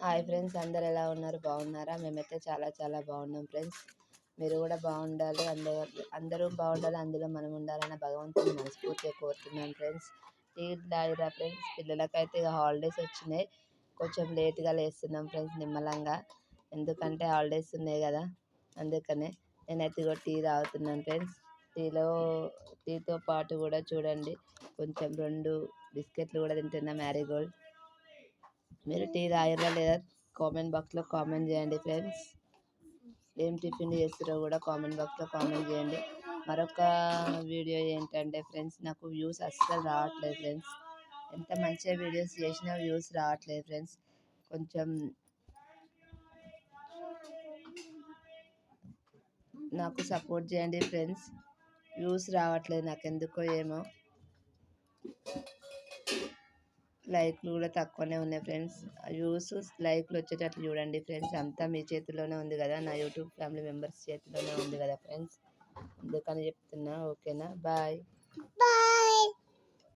Hi friends. అందరు ఎలా ఉన్నారు? బాగున్నారా? మేమైతే చాలా చాలా బాగున్నాం ఫ్రెండ్స్. మీరు కూడా బాగుండాలి. అందరూ అందరూ బాగుండాలి. అందులో మనం ఉండాలని భగవంతుని మనస్ఫూర్తిగా కోరుతున్నాం ఫ్రెండ్స్. టీ తాగిరా ఫ్రెండ్స్? పిల్లలకైతే ఇక హాలిడేస్ వచ్చినాయి. కొంచెం లేట్గా లేస్తున్నాం ఫ్రెండ్స్ నిమ్మలంగా. ఎందుకంటే హాలిడేస్ ఉన్నాయి కదా. అందుకనే నేనైతే కూడా టీ తాగుతున్నాను ఫ్రెండ్స్. టీలో టీతో పాటు కూడా చూడండి. కొంచెం రెండు బిస్కెట్లు కూడా తింటున్నా మ్యారీగోల్డ్. మీరు టీ తాగిరా లేదా? కామెంట్ బాక్స్లో కామెంట్ చేయండి ఫ్రెండ్స్. ఏం టిఫిన్ చేస్తారో కూడా కామెంట్ బాక్స్లో కామెంట్ చేయండి. మరొక వీడియో ఏంటంటే ఫ్రెండ్స్ నాకు వ్యూస్ అస్సలు రావట్లేదు ఫ్రెండ్స్. ఎంత మంచిగా వీడియోస్ చేసినా వ్యూస్ రావట్లేదు ఫ్రెండ్స్. కొంచెం నాకు సపోర్ట్ చేయండి ఫ్రెండ్స్. వ్యూస్ రావట్లేదు నాకు ఎందుకో ఏమో. లైక్లు కూడా తక్కువనే ఉన్నాయి ఫ్రెండ్స్. వ్యూస్ లైక్లు వచ్చేటట్లు చూడండి ఫ్రెండ్స్. అంతా మీ చేతిలోనే ఉంది కదా. నా యూట్యూబ్ ఫ్యామిలీ మెంబర్స్ చేతిలోనే ఉంది కదా ఫ్రెండ్స్. అందుకని చెప్తున్నా ఓకేనా? బాయ్. బాయ్.